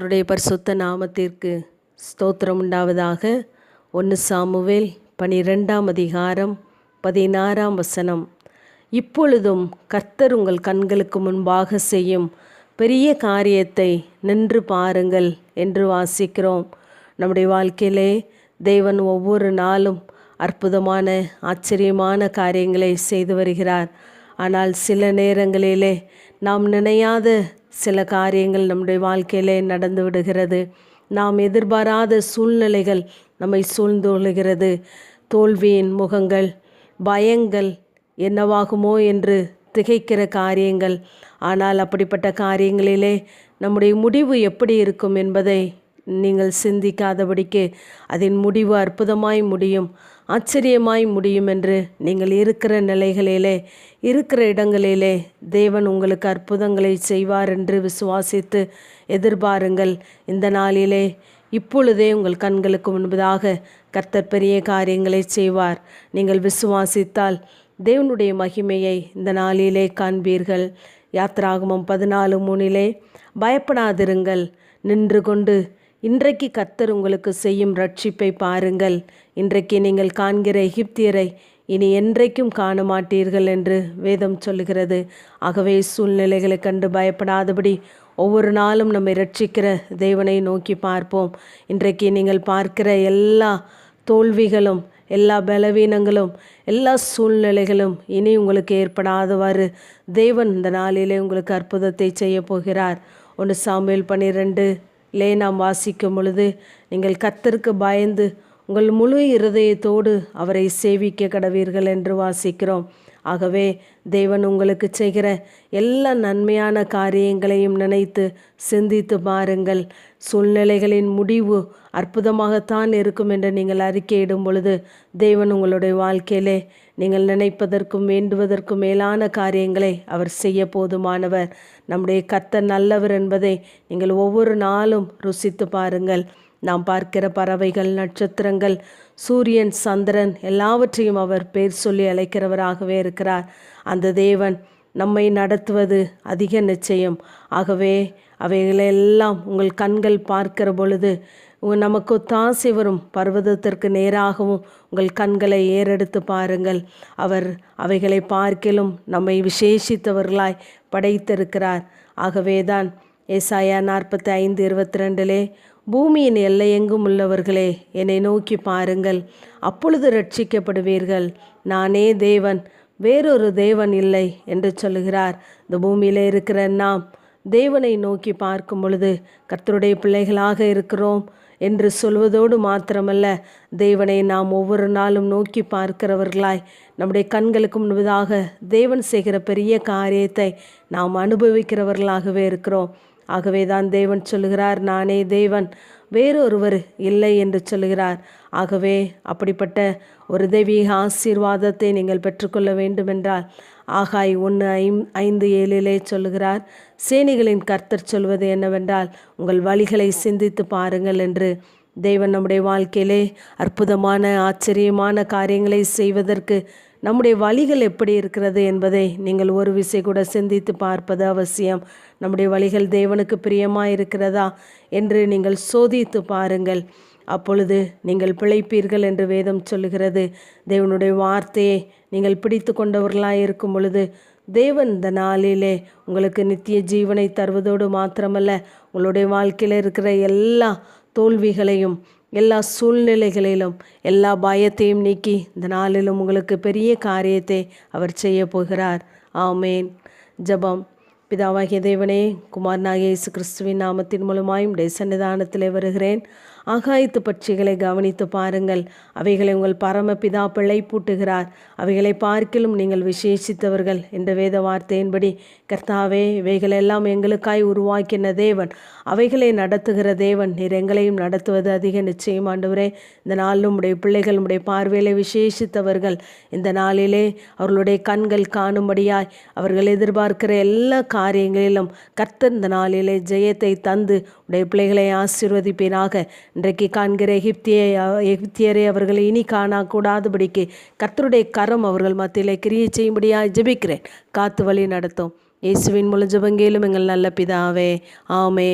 கர்த்தருடைய பரிசுத்த நாமத்திற்கு ஸ்தோத்திரம் உண்டாவதாக. ஒன்று சாமுவேல் பனிரெண்டாம் அதிகாரம் பதினாறாம் வசனம். இப்பொழுதும் கர்த்தர் உங்கள் கண்களுக்கு முன்பாக செய்யும் பெரிய காரியத்தை நின்று பாருங்கள் என்று வாசிக்கிறோம். நம்முடைய வாழ்க்கையிலே தேவன் ஒவ்வொரு நாளும் அற்புதமான ஆச்சரியமான காரியங்களை செய்து வருகிறார். ஆனால் சில நேரங்களிலே நாம் நினையாத சில காரியங்கள் நம்முடைய வாழ்க்கையிலே நடந்து விடுகிறது. நாம் எதிர்பாராத சூழ்நிலைகள் நம்மை சூழ்ந்துள்ளுகிறது தோல்வியின் முகங்கள் பயங்கள் என்னவாகுமோ என்று திகைக்கிற காரியங்கள். ஆனால் அப்படிப்பட்ட காரியங்களிலே நம்முடைய முடிவு எப்படி இருக்கும் என்பதை நீங்கள் சிந்திக்காதபடிக்கு அதன் முடிவு அற்புதமாய் முடியும் ஆச்சரியமாய் முடியும் என்று நீங்கள் இருக்கிற நிலைகளிலே இருக்கிற இடங்களிலே தேவன் உங்களுக்கு அற்புதங்களை செய்வார் என்று விசுவாசித்து எதிர்பாருங்கள். இந்த நாளிலே இப்பொழுதே உங்கள் கண்களுக்கு முன்பதாக கர்த்தர் பெரிய காரியங்களை செய்வார். நீங்கள் விசுவாசித்தால் தேவனுடைய மகிமையை இந்த நாளிலே காண்பீர்கள். யாத்ராகமம் பதினாலு மூணிலே பயப்படாதிருங்கள். நின்று கொண்டு இன்றைக்கு கர்த்தர் உங்களுக்கு செய்யும் ரட்சிப்பை பாருங்கள். இன்றைக்கு நீங்கள் காண்கிற எகிப்தியரை இனி என்றைக்கும் காண மாட்டீர்கள் என்று வேதம் சொல்லுகிறது. ஆகவே சூழ்நிலைகளை கண்டு பயப்படாதபடி ஒவ்வொரு நாளும் நம்மை ரட்சிக்கிற தேவனை நோக்கி பார்ப்போம். இன்றைக்கு நீங்கள் பார்க்கிற எல்லா தோல்விகளும் எல்லா பலவீனங்களும் எல்லா சூழ்நிலைகளும் இனி உங்களுக்கு ஏற்படாதவாறு தேவன் இந்த நாளிலே உங்களுக்கு அற்புதத்தை செய்ய போகிறார். ஒன்று சாமியல் பன்னிரெண்டு லே நாம் வாசிக்கும் பொழுது நீங்கள் கத்தருக்கு பயந்து உங்கள் முழு இருதயத்தோடு அவரை சேவிக்க கடவீர்கள் என்று வாசிக்கிறோம். ஆகவே தேவன் உங்களுக்கு செய்கிற எல்லா நன்மையான காரியங்களையும் நினைத்து சிந்தித்து பாருங்கள். சூழ்நிலைகளின் முடிவு அற்புதமாகத்தான் இருக்கும் என்று நீங்கள் அறிக்கையிடும் பொழுது தேவன் உங்களுடைய வாழ்க்கையிலே நீங்கள் நினைப்பதற்கும் வேண்டுவதற்கும் மேலான காரியங்களை அவர் செய்ய போதுமானவர். நம்முடைய கத்த நல்லவர் என்பதை நீங்கள் ஒவ்வொரு நாளும் ருசித்து பாருங்கள். நாம் பார்க்கிற பறவைகள் நட்சத்திரங்கள் சூரியன் சந்திரன் எல்லாவற்றையும் அவர் பேர் சொல்லி அழைக்கிறவராகவே இருக்கிறார். அந்த தேவன் நம்மை நடத்துவது அதிக நிச்சயம். ஆகவே அவைகளெல்லாம் உங்கள் கண்கள் பார்க்கிற பொழுது நமக்கு தாசி வரும். பர்வதத்திற்கு நேராகவும் உங்கள் கண்களை ஏறெடுத்து பாருங்கள். அவர் அவைகளை பார்க்கிலும் நம்மை விசேஷித்தவர்களாய் படைத்திருக்கிறார். ஆகவேதான் ஏசாயா நாற்பத்தி ஐந்து இருபத்தி ரெண்டிலே பூமியின் எல்லையெங்கும் உள்ளவர்களே என்னை நோக்கி பாருங்கள். அப்பொழுது ரட்சிக்கப்படுவீர்கள் நானே தேவன் வேறொரு தேவன் இல்லை என்று சொல்லுகிறார். இந்த பூமியில் இருக்கிற நாம் தேவனை நோக்கி பார்க்கும் பொழுது கர்த்தருடைய பிள்ளைகளாக இருக்கிறோம் என்று சொல்வதோடு மாத்திரமல்ல தேவனை நாம் ஒவ்வொரு நாளும் நோக்கி பார்க்கிறவர்களாய் நம்முடைய கண்களுக்கு முன்பதாக தேவன் செய்கிற பெரிய காரியத்தை நாம் அனுபவிக்கிறவர்களாகவே இருக்கிறோம். ஆகவே தான் தேவன் சொல்லுகிறார் நானே தேவன் வேறொருவர் இல்லை என்று சொல்லுகிறார். ஆகவே அப்படிப்பட்ட ஒரு தெய்வீக ஆசீர்வாதத்தை நீங்கள் பெற்றுக்கொள்ள வேண்டுமென்றால் ஆகாய் ஒன்று ஐம் ஐந்து ஏழிலே சொல்லுகிறார் சேனிகளின் கர்த்தர் சொல்வது என்னவென்றால் உங்கள் வழிகளை சிந்தித்து பாருங்கள் என்று தேவன் நம்முடைய வாழ்க்கையிலே அற்புதமான ஆச்சரியமான காரியங்களை செய்வதற்கு நம்முடைய வழிகள் எப்படி இருக்கிறது என்பதை நீங்கள் ஒரு விசை கூட சிந்தித்து பார்ப்பது அவசியம். நம்முடைய வழிகள் தேவனுக்கு பிரியமாக இருக்கிறதா என்று நீங்கள் சோதித்து பாருங்கள். அப்பொழுது நீங்கள் பிழைப்பீர்கள் என்று வேதம் சொல்லுகிறது. தேவனுடைய வார்த்தையை நீங்கள் பிடித்து கொண்டவர்களாக இருக்கும் பொழுது தேவன் இந்த நாளிலே உங்களுக்கு நித்திய ஜீவனை தருவதோடு மாத்திரமல்ல உங்களுடைய வாழ்க்கையில் இருக்கிற எல்லா தோல்விகளையும் எல்லா சூழ்நிலைகளிலும் எல்லா பயத்தையும் நீக்கி இந்த நாளிலும் உங்களுக்கு பெரிய காரியத்தை அவர் செய்ய போகிறார். ஆமேன். ஜபம். பிதாவாகிய தேவனே குமாரனாகிய இயேசு கிறிஸ்துவின் நாமத்தின் மூலமாயும் உடைய சன்னிதானத்தில் வருகிறேன். ஆகாயத்து பட்சிகளை கவனித்து பாருங்கள். அவைகளை உங்கள் பரமபிதா பிள்ளை பூட்டுகிறார் அவைகளை பார்க்கிலும் நீங்கள் விசேஷித்தவர்கள். என்ற வேத வார்த்தையின்படி கர்த்தாவே இவைகளெல்லாம் எங்களுக்காய் உருவாக்கின தேவன். அவைகளை நடத்துகிற தேவன். நீர் எங்களையும் நடத்துவது அதிக நிச்சயம் ஆண்டவரே இந்த நாளிலும் உடைய பிள்ளைகள் உடைய பார்வையிலே விசேஷித்தவர்கள். இந்த நாளிலே அவர்களுடைய கண்கள் காணும்படியாய் அவர்கள் எதிர்பார்க்கிற எல்லா காரியங்களிலும் கர்த்தர் இந்த நாளிலே ஜெயத்தை தந்து உடைய பிள்ளைகளை ஆசீர்வதிப்பீராக. இன்றைக்கு காண்கிற எகிப்தியை எகிப்தியரை அவர்களை இனி காணக்கூடாதபடிக்கு கர்த்தருடைய கரம் அவர்கள் மத்தியில் கிரியை செய்யும்படியாக ஜெபிக்கிறேன். காத்து வழி நடத்தும். இயேசுவின் மூலம் ஜபங்கேலும் எங்கள் நல்ல பிதாவே. ஆமே